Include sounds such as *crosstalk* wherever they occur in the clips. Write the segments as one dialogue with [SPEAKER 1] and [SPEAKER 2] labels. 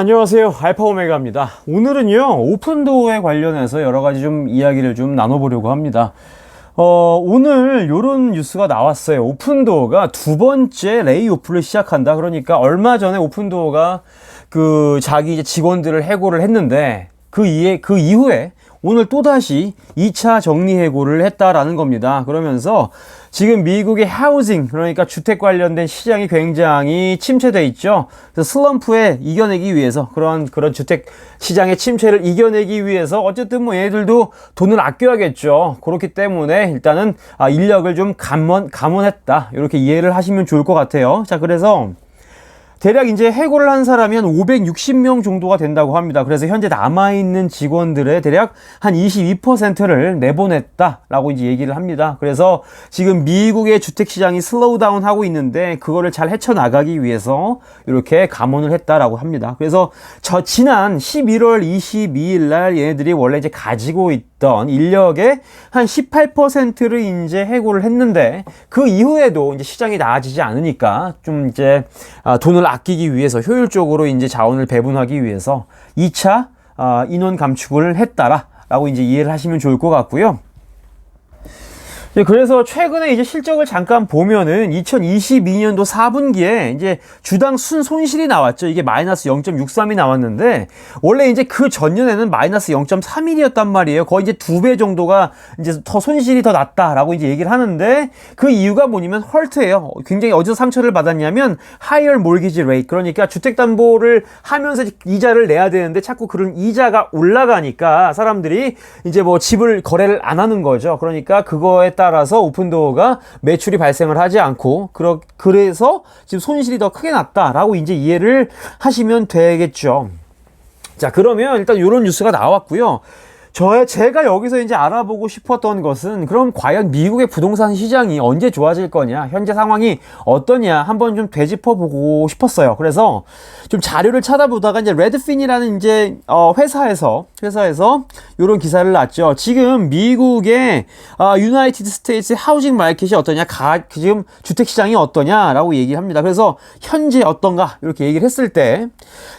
[SPEAKER 1] 안녕하세요. 알파 오메가입니다. 오늘은요 오픈도어에 관련해서 여러 가지 좀 이야기를 좀 나눠보려고 합니다. 어, 오늘 요런 뉴스가 나왔어요. 오픈도어가 두 번째 레이오프를 시작한다. 그러니까 얼마 전에 오픈도어가 그 자기 이제 직원들을 해고를 했는데 그 이에 그 이후에 오늘 또다시 2차 정리 해고를 했다라는 겁니다. 그러면서 지금 미국의 하우징, 그러니까 주택 관련된 시장이 굉장히 침체돼 있죠. 그래서 슬럼프에 이겨내기 위해서 그런, 그런 주택 시장의 침체를 이겨내기 위해서 어쨌든 뭐 얘들도 돈을 아껴야겠죠. 그렇기 때문에 일단은 아, 인력을 좀 감원, 감원했다. 이렇게 이해를 하시면 좋을 것 같아요. 자, 그래서 대략 이제 해고를 한 사람이 한 560명 정도가 된다고 합니다. 그래서 현재 남아있는 직원들의 대략 한 22%를 내보냈다라고 이제 얘기를 합니다. 그래서 지금 미국의 주택시장이 슬로우 다운 하고 있는데 그거를 잘 헤쳐나가기 위해서 이렇게 감원을 했다라고 합니다. 그래서 저 지난 11월 22일 날 얘네들이 원래 이제 가지고 있던 인력의 한 18%를 이제 해고를 했는데 그 이후에도 이제 시장이 나아지지 않으니까 좀 이제 아, 돈을 아끼기 위해서 효율적으로 이제 자원을 배분하기 위해서 2차 아, 인원 감축을 했다라고 이제 이해를 하시면 좋을 것 같고요. 네, 그래서 최근에 이제 실적을 잠깐 보면은 2022년도 4분기에 이제 주당 순 손실이 나왔죠. 이게 마이너스 0.63이 나왔는데 원래 이제 그 전년에는 마이너스 0.31이었단 말이에요. 거의 이제 두 배 정도가 이제 더 손실이 더 났다라고 이제 얘기를 하는데 그 이유가 뭐냐면 헐트예요. 굉장히 어디서 상처를 받았냐면 higher mortgage rate 그러니까 주택 담보를 하면서 이자를 내야 되는데 자꾸 그런 이자가 올라가니까 사람들이 이제 뭐 집을 거래를 안 하는 거죠. 그러니까 그거에 따라서 오픈도어가 매출이 발생을 하지 않고 그러, 그래서 지금 손실이 더 크게 났다라고 이제 이해를 하시면 되겠죠. 자 그러면 일단 이런 뉴스가 나왔고요. 저 제가 여기서 이제 알아보고 싶었던 것은 그럼 과연 미국의 부동산 시장이 언제 좋아질 거냐 현재 상황이 어떠냐 한번 좀 되짚어 보고 싶었어요. 그래서 좀 자료를 찾아보다가 이제 레드핀이라는 이제 어 회사에서 회사에서 이런 기사를 놨죠. 지금 미국의 어 유나이티드 스테이츠 하우징 마켓이 어떠냐 가 지금 주택 시장이 어떠냐라고 얘기를 합니다. 그래서 현재 어떤가 이렇게 얘기를 했을 때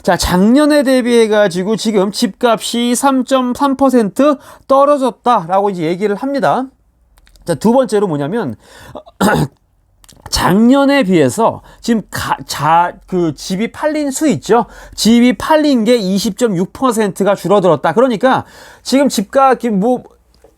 [SPEAKER 1] 자 작년에 대비해 가지고 지금 집값이 3.3% 떨어졌다라고 이제 얘기를 합니다. 자, 두 번째로 뭐냐면, *clears throat* 작년에 비해서 지금 가, 자, 그 집이 팔린 수 있죠? 집이 팔린 게 20.6%가 줄어들었다. 그러니까 지금 집가, 뭐,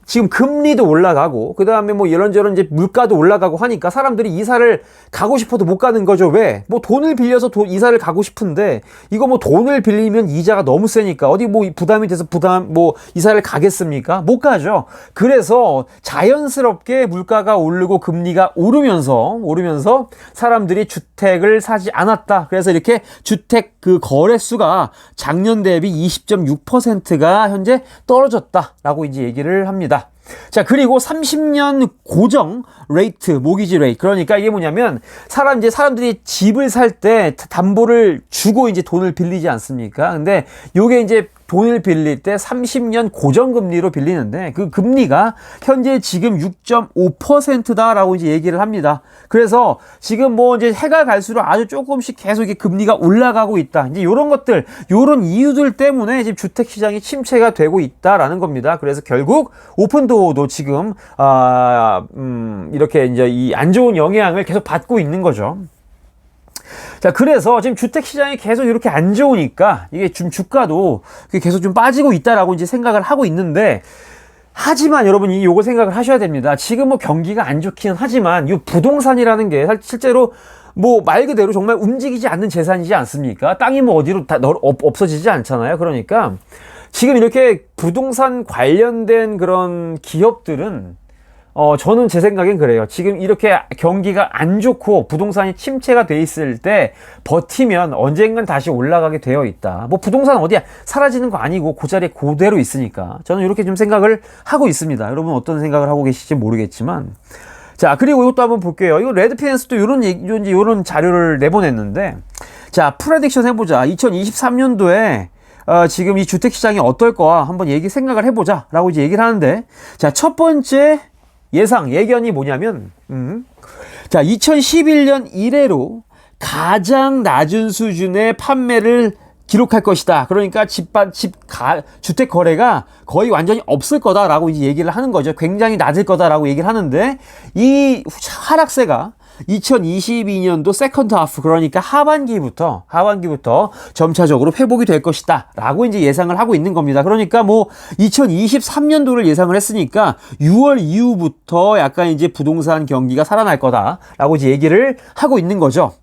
[SPEAKER 1] 지금 금리도 올라가고 그 다음에 뭐 이런저런 이제 물가도 올라가고 하니까 사람들이 이사를 가고 싶어도 못 가는 거죠 왜? 뭐 돈을 빌려서 도, 이사를 가고 싶은데 이거 뭐 돈을 빌리면 이자가 너무 세니까 어디 뭐 부담이 돼서 부담 뭐 이사를 가겠습니까? 못 가죠 그래서 자연스럽게 물가가 오르고 금리가 오르면서 오르면서 사람들이 주택을 사지 않았다 그래서 이렇게 주택 그 거래수가 작년 대비 20.6%가 현재 떨어졌다라고 이제 얘기를 합니다 자, 그리고 30년 고정 레이트, 모기지 레이트. 그러니까 이게 뭐냐면 사람 이제 사람들이 집을 살 때 담보를 주고 이제 돈을 빌리지 않습니까? 근데 요게 이제 돈을 빌릴 때 30년 고정금리로 빌리는데 그 금리가 현재 지금 6.5%다라고 이제 얘기를 합니다. 그래서 지금 뭐 이제 해가 갈수록 아주 조금씩 계속 이 금리가 올라가고 있다. 이제 이런 것들, 이런 이유들 때문에 지금 주택 시장이 침체가 되고 있다라는 겁니다. 그래서 결국 오픈도어도 지금 아, 음, 이렇게 이제 이 안 좋은 영향을 계속 받고 있는 거죠. 자, 그래서 지금 주택 시장이 계속 이렇게 안 좋으니까 이게 좀 주가도 계속 좀 빠지고 있다라고 이제 생각을 하고 있는데 하지만 여러분 이 요거 생각을 하셔야 됩니다. 지금 뭐 경기가 안 좋기는 하지만 이 부동산이라는 게 실제로 뭐말 그대로 정말 움직이지 않는 재산이지 않습니까? 땅이 뭐 어디로 다 없어지지 않잖아요. 그러니까 지금 이렇게 부동산 관련된 그런 기업들은 어, 저는 제 생각엔 그래요. 지금 이렇게 경기가 안 좋고 부동산이 침체가 돼 있을 때 버티면 언젠간 다시 올라가게 되어 있다. 뭐 부동산 어디야? 사라지는 거 아니고 그 자리에 그대로 있으니까. 저는 이렇게 좀 생각을 하고 있습니다. 여러분 어떤 생각을 하고 계실지 모르겠지만. 자, 그리고 이것도 한번 볼게요. 이거 레드피넨스도 이런 얘기, 이런 자료를 내보냈는데. 자, 프레딕션 해보자. 2023년도에 어, 지금 이 주택시장이 어떨 거야 한번 얘기 생각을 해보자 라고 이제 얘기를 하는데 자 첫 번째 예상, 예견이 뭐냐면, 음, 자, 2011년 이래로 가장 낮은 수준의 판매를 기록할 것이다. 그러니까 집반 집 가, 주택 거래가 거의 완전히 없을 거다라고 이제 얘기를 하는 거죠. 굉장히 낮을 거다라고 얘기를 하는데 이 하락세가 2022년도 세컨드 하프 그러니까 하반기부터 하반기부터 점차적으로 회복이 될 것이다 라고 이제 예상을 하고 있는 겁니다. 그러니까 뭐 2023년도를 예상을 했으니까 6월 이후부터 약간 이제 부동산 경기가 살아날 거다 라고 이제 얘기를 하고 있는 거죠.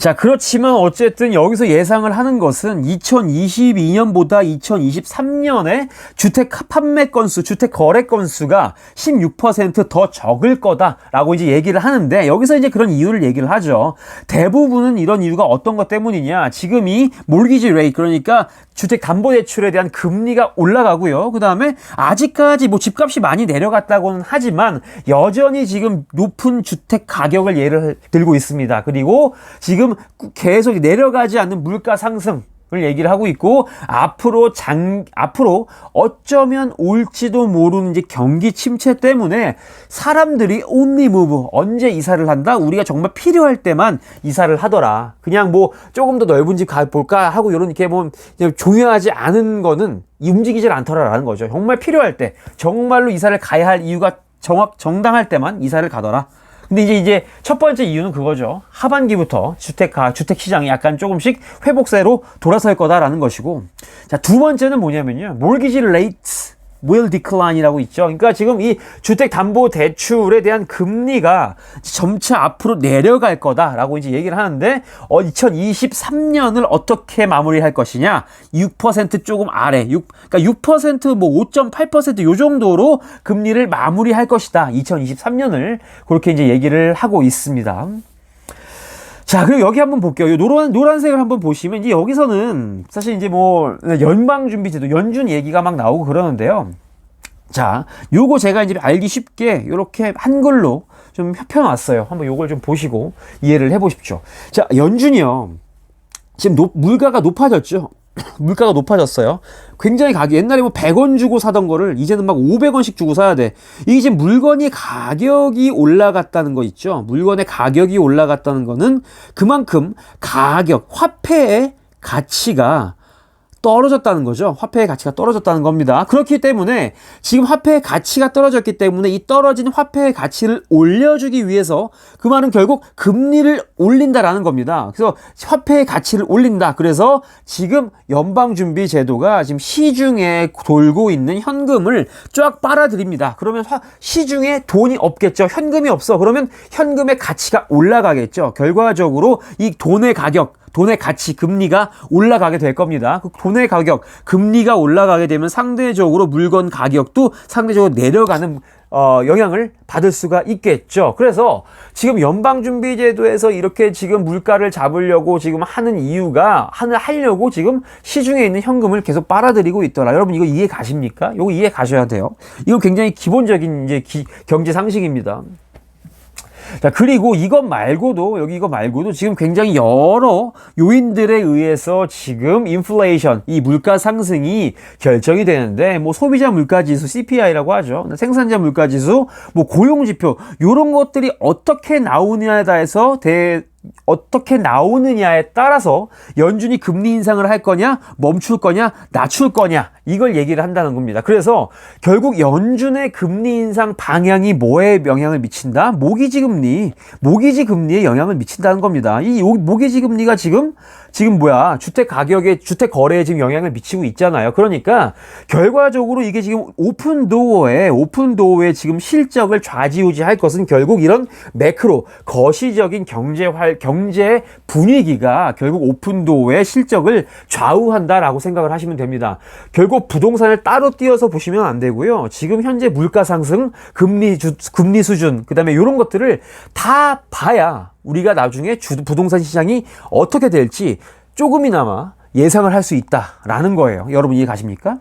[SPEAKER 1] 자, 그렇지만 어쨌든 여기서 예상을 하는 것은 2022년보다 2023년에 주택 판매 건수, 주택 거래 건수가 16%더 적을 거다라고 이제 얘기를 하는데 여기서 이제 그런 이유를 얘기를 하죠. 대부분은 이런 이유가 어떤 것 때문이냐. 지금 이 몰기지 레이 그러니까 주택 담보 대출에 대한 금리가 올라가고요. 그다음에 아직까지 뭐 집값이 많이 내려갔다고는 하지만 여전히 지금 높은 주택 가격을 예를 들고 있습니다. 그리고 지금 계속 내려가지 않는 물가 상승 을 얘기를 하고 있고 앞으로 장 앞으로 어쩌면 올지도 모르는 이제 경기 침체 때문에 사람들이 only move 언제 이사를 한다? 우리가 정말 필요할 때만 이사를 하더라. 그냥 뭐 조금 더 넓은 집 가볼까? 하고 이런 이렇게 뭐 중요하지 않은 거는 움직이질 않더라라는 거죠. 정말 필요할 때 정말로 이사를 가야 할 이유가 정확 정당할 때만 이사를 가더라 근데 이제 이제 첫 번째 이유는 그거죠. 하반기부터 주택가 주택 시장이 약간 조금씩 회복세로 돌아설 거다라는 것이고. 자, 두 번째는 뭐냐면요. mortgage rates will decline이라고 있죠. 그러니까 지금 이 주택 담보 대출에 대한 금리가 점차 앞으로 내려갈 거다라고 이제 얘기를 하는데 어 2023년을 어떻게 마무리할 것이냐? 6% 조금 아래 6 그러니까 6%뭐 5.8%요 정도로 금리를 마무리할 것이다. 2023년을 그렇게 이제 얘기를 하고 있습니다. 자, 그리고 여기 한번 볼게요. 이 노란, 노란색을 한번 보시면, 이제 여기서는 사실 이제 뭐, 연방준비제도, 연준 얘기가 막 나오고 그러는데요. 자, 요거 제가 이제 알기 쉽게 이렇게 한글로 좀 펴놨어요. 한번 요걸 좀 보시고 이해를 해 보십시오. 자, 연준이요. 지금 높, 물가가 높아졌죠. *clears throat* 물가가 높아졌어요. 굉장히 가격, 옛날에 뭐 100원 주고 사던 거를 이제는 막 500원씩 주고 사야 돼. 이게 지금 물건이 가격이 올라갔다는 거 있죠? 물건의 가격이 올라갔다는 거는 그만큼 가격, 화폐의 가치가 떨어졌다는 거죠. 화폐의 가치가 떨어졌다는 겁니다. 그렇기 때문에 지금 화폐의 가치가 떨어졌기 때문에 이 떨어진 화폐의 가치를 올려주기 위해서 그 말은 결국 금리를 올린다라는 겁니다. 그래서 화폐의 가치를 올린다. 그래서 지금 연방준비제도가 지금 시중에 돌고 있는 현금을 쫙 빨아들입니다. 그러면 시중에 돈이 없겠죠. 현금이 없어. 그러면 현금의 가치가 올라가겠죠. 결과적으로 이 돈의 가격, 돈의 가치, 금리가 올라가게 될 겁니다. 그 돈의 가격, 금리가 올라가게 되면 상대적으로 물건 가격도 상대적으로 내려가는 어, 영향을 받을 수가 있겠죠. 그래서 지금 연방준비제도에서 이렇게 지금 물가를 잡으려고 지금 하는 이유가 하는 하려고 지금 시중에 있는 현금을 계속 빨아들이고 있더라. 여러분 이거 이해 가십니까? 이거 이해 가셔야 돼요. 이건 굉장히 기본적인 이제 기, 경제 상식입니다. 자, 그리고 이것 말고도, 여기 이거 말고도 지금 굉장히 여러 요인들에 의해서 지금 인플레이션, 이 물가 상승이 결정이 되는데, 뭐 소비자 물가 지수, CPI라고 하죠. 생산자 물가 지수, 뭐 고용 지표, 요런 것들이 어떻게 나오느냐에 따라서 대, 어떻게 나오느냐에 따라서 연준이 금리 인상을 할 거냐, 멈출 거냐, 낮출 거냐, 이걸 얘기를 한다는 겁니다. 그래서 결국 연준의 금리 인상 방향이 뭐에 영향을 미친다? 모기지 금리, 모기지 금리에 영향을 미친다는 겁니다. 이 모기지 금리가 지금 지금 뭐야 주택 가격에 주택 거래에 지금 영향을 미치고 있잖아요. 그러니까 결과적으로 이게 지금 오픈 도어에 오픈 도어에 지금 실적을 좌지우지할 것은 결국 이런 매크로 거시적인 경제 활 경제 분위기가 결국 오픈 도어의 실적을 좌우한다라고 생각을 하시면 됩니다. 결국 부동산을 따로 띄어서 보시면 안 되고요. 지금 현재 물가 상승, 금리 주, 금리 수준, 그다음에 이런 것들을 다 봐야 우리가 나중에 주, 부동산 시장이 어떻게 될지 조금이나마 예상을 할 수 있다라는 거예요. 여러분 이해 가십니까?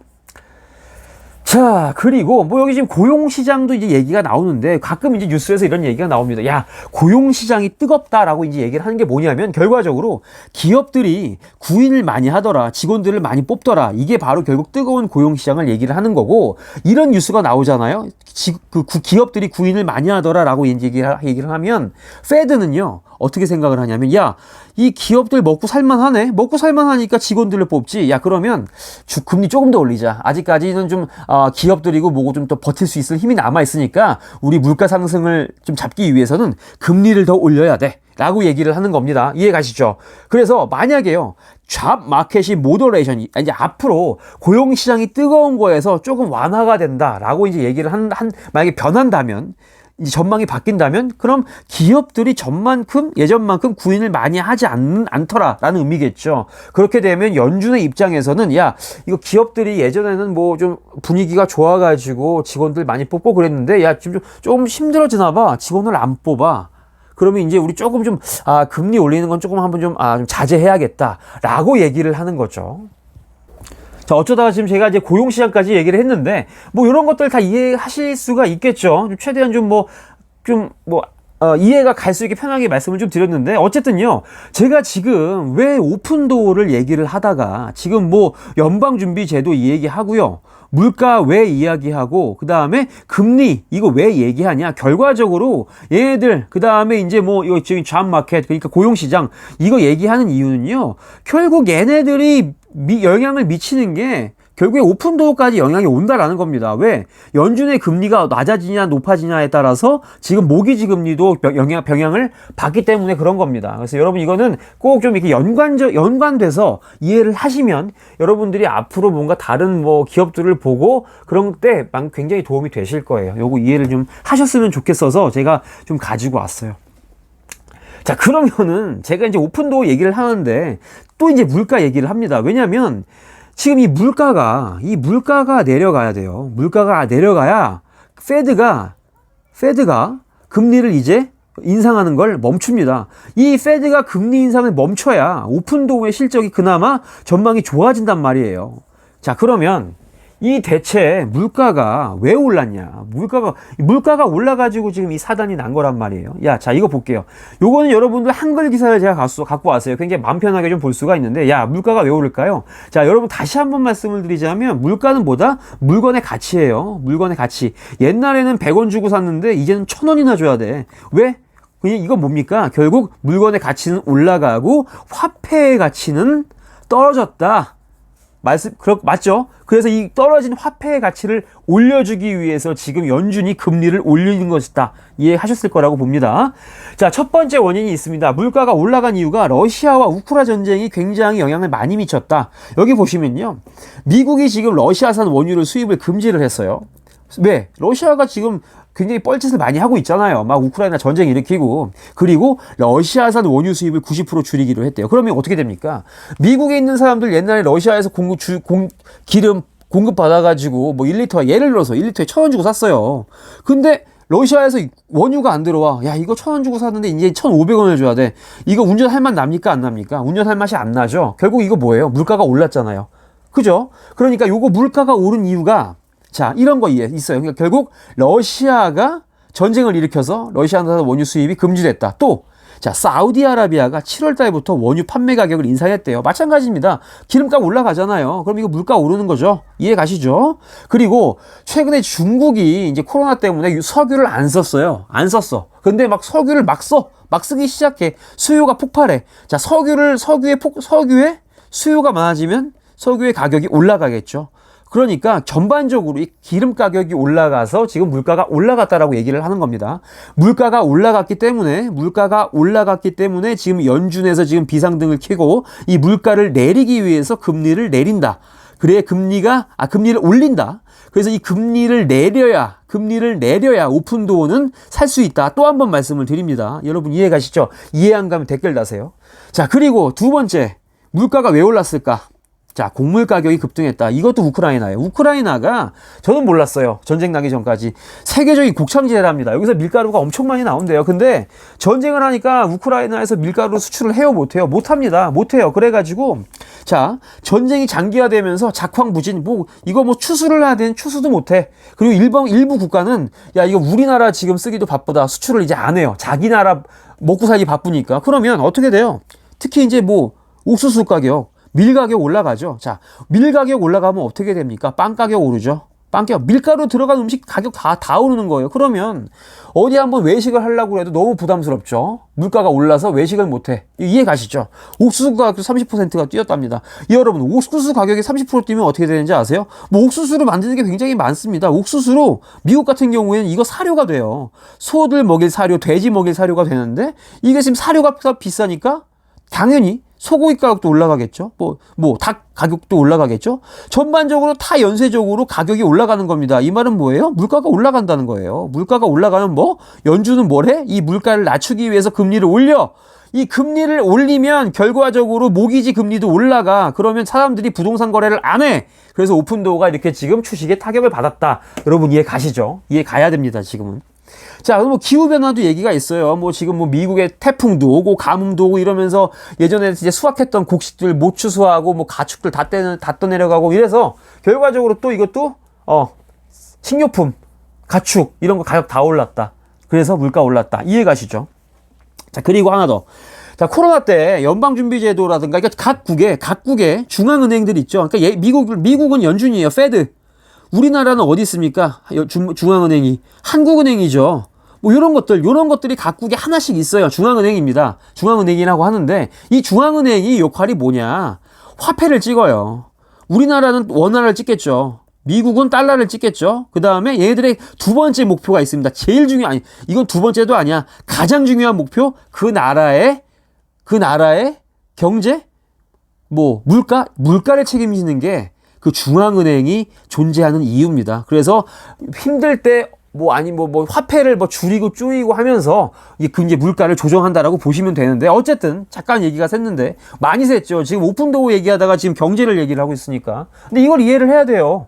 [SPEAKER 1] 자, 그리고 뭐 여기 지금 고용시장도 이제 얘기가 나오는데 가끔 이제 뉴스에서 이런 얘기가 나옵니다. 야, 고용시장이 뜨겁다라고 이제 얘기를 하는 게 뭐냐면 결과적으로 기업들이 구인을 많이 하더라. 직원들을 많이 뽑더라. 이게 바로 결국 뜨거운 고용시장을 얘기를 하는 거고 이런 뉴스가 나오잖아요. 지, 그 구- 기업들이 구인을 많이 하더라라고 이제 얘기를, 하면 페드는요 어떻게 생각을 하냐면 야 이 기업들 먹고 살만하네 먹고 살만하니까 직원들을 뽑지 야 그러면 주 금리 조금 더 올리자 아직까지는 좀 아, 기업들이고 뭐고 좀 더 버틸 수 있을 힘이 남아 있으니까 우리 물가 상승을 좀 잡기 위해서는 금리를 더 올려야 돼. 라고 얘기를 하는 겁니다. 이해 가시죠? 그래서 만약에요. 잡 마켓이 모더레이션이 이제 앞으로 고용 시장이 뜨거운 거에서 조금 완화가 된다라고 이제 얘기를 한, 한 만약에 변한다면 이제 전망이 바뀐다면 그럼 기업들이 전만큼 예전만큼 구인을 많이 하지 않, 않더라라는 의미겠죠. 그렇게 되면 연준의 입장에서는 야 이거 기업들이 예전에는 뭐 좀 분위기가 좋아가지고 직원들 많이 뽑고 그랬는데 야 지금 좀, 조금 힘들어지나 봐 직원을 안 뽑아. 그러면 이제 우리 조금 좀, 아, 금리 올리는 건 조금 한번 좀, 아, 좀 자제해야겠다라고 얘기를 하는 거죠. 자, 어쩌다가 지금 제가 이제 고용시장까지 얘기를 했는데, 뭐 이런 것들 다 이해하실 수가 있겠죠. 좀 최대한 좀 뭐, 좀 뭐, 어, 이해가 갈 수 있게 편하게 말씀을 좀 드렸는데, 어쨌든요, 제가 지금 왜 오픈도어를 얘기를 하다가, 지금 뭐, 연방준비제도 이 얘기하고요, 물가 왜 이야기하고, 그 다음에 금리, 이거 왜 얘기하냐, 결과적으로 얘네들, 그 다음에 이제 뭐, 이거 지금 잡마켓, 그러니까 고용시장, 이거 얘기하는 이유는요, 결국 얘네들이 미, 영향을 미치는 게, 결국에 오픈도어까지 영향이 온다라는 겁니다. 왜? 연준의 금리가 낮아지냐 높아지냐에 따라서 지금 모기지 금리도 병- 영향, 병향을 받기 때문에 그런 겁니다. 그래서 여러분 이거는 꼭 좀 이렇게 연관적, 연관돼서 이해를 하시면 여러분들이 앞으로 뭔가 다른 뭐 기업들을 보고 그런 때막 굉장히 도움이 되실 거예요. 요거 이해를 좀 하셨으면 좋겠어서 제가 좀 가지고 왔어요. 자, 그러면은 제가 이제 오픈도어 얘기를 하는데 또 이제 물가 얘기를 합니다. 왜냐면 지금 이 물가가, 이 물가가 내려가야 돼요. 물가가 내려가야 페드가, 페드가 금리를 이제 인상하는 걸 멈춥니다. 이 페드가 금리 인상을 멈춰야 오픈도어의 실적이 그나마 전망이 좋아진단 말이에요. 자, 그러면 이 대체 물가가 왜 올랐냐? 물가가 물가가 올라가지고 지금 이 사단이 난 거란 말이에요. 야, 자 이거 볼게요. 요거는 여러분들 한글 기사를 제가 갖고, 갖고 왔어요. 굉장히 마음 편하게 좀 볼 수가 있는데, 야 물가가 왜 오를까요? 자, 여러분 다시 한번 말씀을 드리자면 물가는 뭐다? 물건의 가치예요. 물건의 가치. 옛날에는 100원 주고 샀는데 이제는 1000원이나 줘야 돼. 왜? 이건 뭡니까? 결국 물건의 가치는 올라가고 화폐의 가치는 떨어졌다. 말씀 그렇 맞죠? 그래서 이 떨어진 화폐의 가치를 올려주기 위해서 지금 연준이 금리를 올리는 것이다. 이해하셨을 거라고 봅니다. 자, 첫 번째 원인이 있습니다. 물가가 올라간 이유가 러시아와 우크라 전쟁이 굉장히 영향을 많이 미쳤다. 여기 보시면요. 미국이 지금 러시아산 원유를 수입을 금지를 했어요. 왜? 러시아가 지금 굉장히 뻘짓을 많이 하고 있잖아요. 막 우크라이나 전쟁 일으키고. 그리고 러시아산 원유 수입을 90% 줄이기로 했대요. 그러면 어떻게 됩니까? 미국에 있는 사람들 옛날에 러시아에서 공급, 주, 공, 기름 공급 받아가지고 뭐 1리터, 예를 들어서 1리터에 천 원 주고 샀어요. 근데 러시아에서 원유가 안 들어와. 야, 이거 천 원 주고 샀는데 이제 1,500원을 줘야 돼. 이거 운전할 맛 납니까? 안 납니까? 운전할 맛이 안 나죠? 결국 이거 뭐예요? 물가가 올랐잖아요. 그죠? 그러니까 요거 물가가 오른 이유가 자, 이런 거 있어요. 그러니까 결국 러시아가 전쟁을 일으켜서 러시아산 원유 수입이 금지됐다. 또 자, 사우디아라비아가 7월 달부터 원유 판매 가격을 인상했대요. 마찬가지입니다. 기름값 올라가잖아요. 그럼 이거 물가 오르는 거죠. 이해 가시죠? 그리고 최근에 중국이 이제 코로나 때문에 석유를 안 썼어요. 안 썼어. 근데 막 석유를 막 써. 막 쓰기 시작해. 수요가 폭발해. 자, 석유를 석유의 폭 석유의 수요가 많아지면 석유의 가격이 올라가겠죠. 그러니까 전반적으로 이 기름 가격이 올라가서 지금 물가가 올라갔다라고 얘기를 하는 겁니다. 물가가 올라갔기 때문에 물가가 올라갔기 때문에 지금 연준에서 지금 비상등을 켜고 이 물가를 내리기 위해서 금리를 내린다. 그래야 금리가 아 금리를 올린다. 그래서 이 금리를 내려야 금리를 내려야 오픈도어는 살 수 있다. 또 한 번 말씀을 드립니다. 여러분 이해 가시죠? 이해 안 가면 댓글 다세요. 자, 그리고 두 번째. 물가가 왜 올랐을까? 자, 곡물 가격이 급등했다. 이것도 우크라이나예요. 우크라이나가 저는 몰랐어요. 전쟁 나기 전까지 세계적인 곡창지대랍니다. 여기서 밀가루가 엄청 많이 나온대요. 근데 전쟁을 하니까 우크라이나에서 밀가루 수출을 해요, 못 해요? 못 합니다. 못 해요. 그래 가지고 자, 전쟁이 장기화되면서 작황부진 뭐 이거 뭐 추수를 해야 되는 추수도 못 해. 그리고 일방 일부 국가는 야, 이거 우리나라 지금 쓰기도 바쁘다. 수출을 이제 안 해요. 자기 나라 먹고 살기 바쁘니까. 그러면 어떻게 돼요? 특히 이제 뭐 옥수수 가격 밀 가격 올라가죠. 자, 밀 가격 올라가면 어떻게 됩니까? 빵 가격 오르죠. 빵값 밀가루 들어간 음식 가격 다, 다 오르는 거예요. 그러면 어디 한번 외식을 하려고 해도 너무 부담스럽죠. 물가가 올라서 외식을 못해. 이해 가시죠? 옥수수 가격도 30%가 뛰었답니다. 여러분, 옥수수 가격이 30% 뛰면 어떻게 되는지 아세요? 뭐 옥수수로 만드는 게 굉장히 많습니다. 옥수수로 미국 같은 경우에는 이거 사료가 돼요. 소들 먹일 사료, 돼지 먹일 사료가 되는데 이게 지금 사료가 비싸니까 당연히 소고기 가격도 올라가겠죠. 뭐, 뭐, 닭 가격도 올라가겠죠. 전반적으로 타 연쇄적으로 가격이 올라가는 겁니다. 이 말은 뭐예요? 물가가 올라간다는 거예요. 물가가 올라가면 뭐? 연준은 뭐래? 이 물가를 낮추기 위해서 금리를 올려. 이 금리를 올리면 결과적으로 모기지 금리도 올라가. 그러면 사람들이 부동산 거래를 안 해. 그래서 오픈도어가 이렇게 지금 주식에 타격을 받았다. 여러분 이해 가시죠? 이해 가야 됩니다, 지금은. 자, 그럼 뭐 기후변화도 얘기가 있어요. 뭐 지금 뭐 미국에 태풍도 오고 가뭄도 오고 이러면서 예전에 이제 수확했던 곡식들 못 추수하고 뭐 가축들 다 떼는, 다 떠내려가고 이래서 결과적으로 또 이것도 어, 식료품, 가축 이런 거 가격 다 올랐다. 그래서 물가 올랐다. 이해 가시죠? 자, 그리고 하나 더. 자, 코로나 때 연방준비제도라든가, 그러니까 각국에, 각국에 중앙은행들 있죠. 그러니까 예, 미국, 미국은 연준이에요. 페드. 우리나라는 어디 있습니까? 중, 중앙은행이. 한국은행이죠. 뭐 이런 것들, 이런 것들이 각국에 하나씩 있어요. 중앙은행입니다. 중앙은행이라고 하는데 이 중앙은행이 역할이 뭐냐? 화폐를 찍어요. 우리나라는 원화를 찍겠죠. 미국은 달러를 찍겠죠. 그 다음에 얘들의 두 번째 목표가 있습니다. 제일 중요한, 이건 두 번째도 아니야. 가장 중요한 목표, 그 나라의, 그 나라의 경제? 뭐, 물가? 물가를 책임지는 게 그 중앙은행이 존재하는 이유입니다. 그래서 힘들 때 뭐 아니 뭐, 뭐 화폐를 뭐 줄이고 쪼이고 하면서 이게 그 이제 물가를 조정한다라고 보시면 되는데 어쨌든 잠깐 얘기가 샜는데 많이 샜죠. 지금 오픈도어 얘기하다가 지금 경제를 얘기를 하고 있으니까. 근데 이걸 이해를 해야 돼요.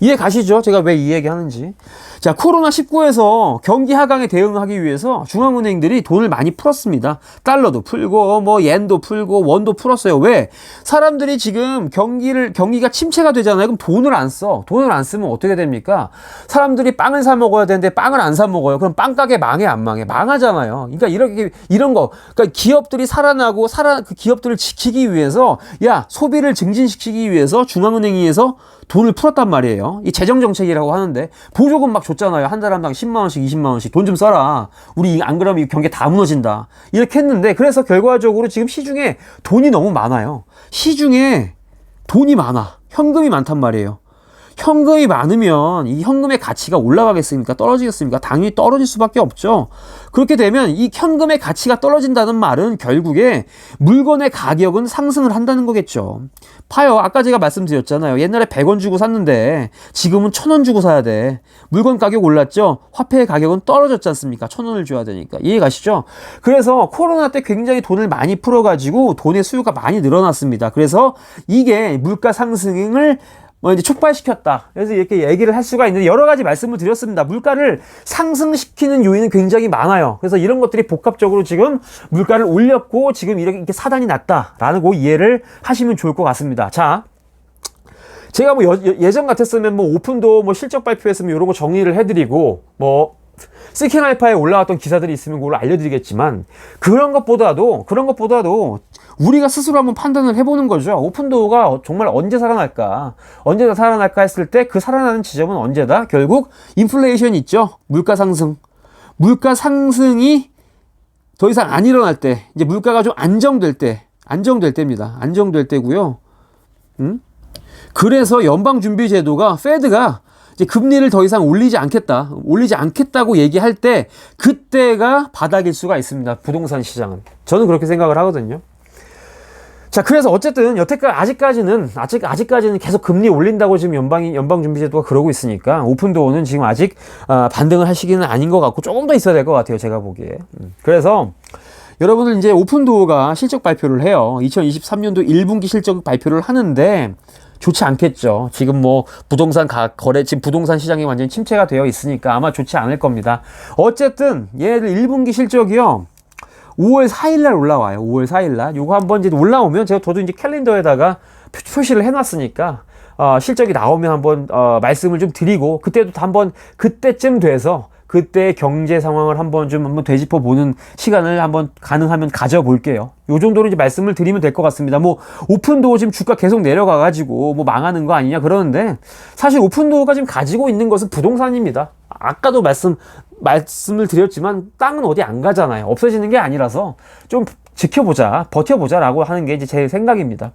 [SPEAKER 1] 이해 가시죠? 제가 왜 이 얘기 하는지. 자, 코로나19에서 경기 하강에 대응하기 위해서 중앙은행들이 돈을 많이 풀었습니다. 달러도 풀고, 뭐, 옌도 풀고, 원도 풀었어요. 왜? 사람들이 지금 경기를, 경기가 침체가 되잖아요. 그럼 돈을 안 써. 돈을 안 쓰면 어떻게 됩니까? 사람들이 빵을 사 먹어야 되는데 빵을 안 사 먹어요. 그럼 빵가게 망해, 안 망해? 망하잖아요. 그러니까 이렇게, 이런 거. 그러니까 기업들이 살아나고, 살아, 그 기업들을 지키기 위해서, 야, 소비를 증진시키기 위해서 중앙은행에서 돈을 풀었단 말이에요. 이 재정 정책이라고 하는데, 보조금 막 줬잖아요. 한 달 한당 10만 원씩, 20만 원씩. 돈 좀 써라. 우리 안 그러면 이 경기 다 무너진다. 이렇게 했는데, 그래서 결과적으로 지금 시중에 돈이 너무 많아요. 시중에 돈이 많아. 현금이 많단 말이에요. 현금이 많으면 이 현금의 가치가 올라가겠습니까? 떨어지겠습니까? 당연히 떨어질 수밖에 없죠. 그렇게 되면 이 현금의 가치가 떨어진다는 말은 결국에 물건의 가격은 상승을 한다는 거겠죠. 파요. 아까 제가 말씀드렸잖아요. 옛날에 100원 주고 샀는데 지금은 1000원 주고 사야 돼. 물건 가격 올랐죠? 화폐의 가격은 떨어졌지 않습니까? 1000원을 줘야 되니까. 이해 가시죠? 그래서 코로나 때 굉장히 돈을 많이 풀어가지고 돈의 수요가 많이 늘어났습니다. 그래서 이게 물가 상승을 뭐 이제 촉발시켰다. 그래서 이렇게 얘기를 할 수가 있는데 여러 가지 말씀을 드렸습니다. 물가를 상승시키는 요인은 굉장히 많아요. 그래서 이런 것들이 복합적으로 지금 물가를 올렸고 지금 이렇게 사단이 났다라는 거 이해를 하시면 좋을 것 같습니다. 자. 제가 뭐 예, 전 같았으면 뭐 오픈도 뭐 실적 발표했으면 이런 거 정리를 해드리고 뭐 스킨 알파에 올라왔던 기사들이 있으면 그걸 알려드리겠지만 그런 것보다도 그런 것보다도 우리가 스스로 한번 판단을 해보는 거죠. 오픈도어가 정말 언제 살아날까? 언제 살아날까 했을 때 그 살아나는 지점은 언제다? 결국 인플레이션 있죠. 물가 상승. 물가 상승이 더 이상 안 일어날 때, 이제 물가가 좀 안정될 때, 안정될 때입니다. 안정될 때고요. 음? 그래서 연방준비제도가 페드가 이제 금리를 더 이상 올리지 않겠다, 올리지 않겠다고 얘기할 때 그때가 바닥일 수가 있습니다. 부동산 시장은 저는 그렇게 생각을 하거든요. 자, 그래서 어쨌든 여태까지 아직까지는 아직 아직까지는 계속 금리 올린다고 지금 연방이 연방 준비제도가 그러고 있으니까 오픈도어는 지금 아직 어, 반등을 할 시기는 아닌 것 같고 조금 더 있어야 될 것 같아요. 제가 보기에. 음. 그래서 여러분들 이제 오픈도어가 실적 발표를 해요. 2023년도 1분기 실적 발표를 하는데 좋지 않겠죠. 지금 뭐 부동산 가, 거래 지금 부동산 시장이 완전히 침체가 되어 있으니까 아마 좋지 않을 겁니다. 어쨌든 얘들 1분기 실적이요. 5월 4일날 올라와요. 5월 4일날. 요거 한번 이제 올라오면 제가 저도 이제 캘린더에다가 표시를 해놨으니까 어, 실적이 나오면 한번 어, 말씀을 좀 드리고 그때도 한번 그때쯤 돼서 그때 경제 상황을 한번 좀 한번 되짚어 보는 시간을 한번 가능하면 가져볼게요. 요 정도로 이제 말씀을 드리면 될 것 같습니다. 뭐 오픈도어 지금 주가 계속 내려가 가지고 뭐 망하는 거 아니냐 그러는데 사실 오픈도어가 지금 가지고 있는 것은 부동산입니다. 아까도 말씀 말씀을 드렸지만 땅은 어디 안 가잖아요. 없어지는 게 아니라서 좀 지켜보자, 버텨보자라고 하는 게 이제 제 생각입니다.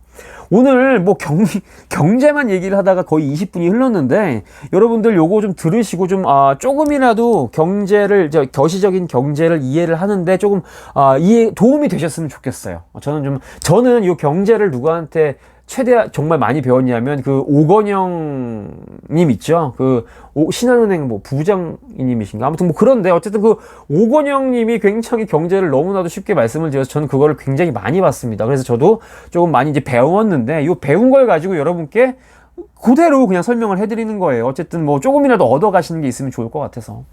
[SPEAKER 1] 오늘 뭐 경, 경제만 얘기를 하다가 거의 20분이 흘렀는데 여러분들 요거 좀 들으시고 좀 아, 조금이라도 경제를 저 거시적인 경제를 이해를 하는데 조금 아, 이해 도움이 되셨으면 좋겠어요. 저는 좀 저는 요 경제를 누구한테 최대 정말 많이 배웠냐면 그 오건영 님 있죠. 그 오- 신한은행 뭐 부장님이신가 아무튼 뭐 그런데 어쨌든 그 오건영 님이 굉장히 경제를 너무나도 쉽게 말씀을 드려서 저는 그거를 굉장히 많이 봤습니다. 그래서 저도 조금 많이 이제 배웠는데 이 배운 걸 가지고 여러분께 그대로 그냥 설명을 해드리는 거예요. 어쨌든 뭐 조금이라도 얻어 가시는 게 있으면 좋을 것 같아서.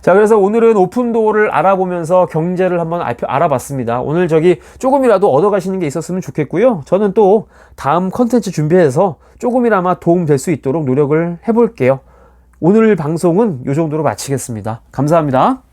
[SPEAKER 1] 자, 그래서 오늘은 오픈도어를 알아보면서 경제를 한번 알아봤습니다. 오늘 저기 조금이라도 얻어가시는 게 있었으면 좋겠고요. 저는 또 다음 컨텐츠 준비해서 조금이나마 도움 될 수 있도록 노력을 해볼게요. 오늘 방송은 이 정도로 마치겠습니다. 감사합니다.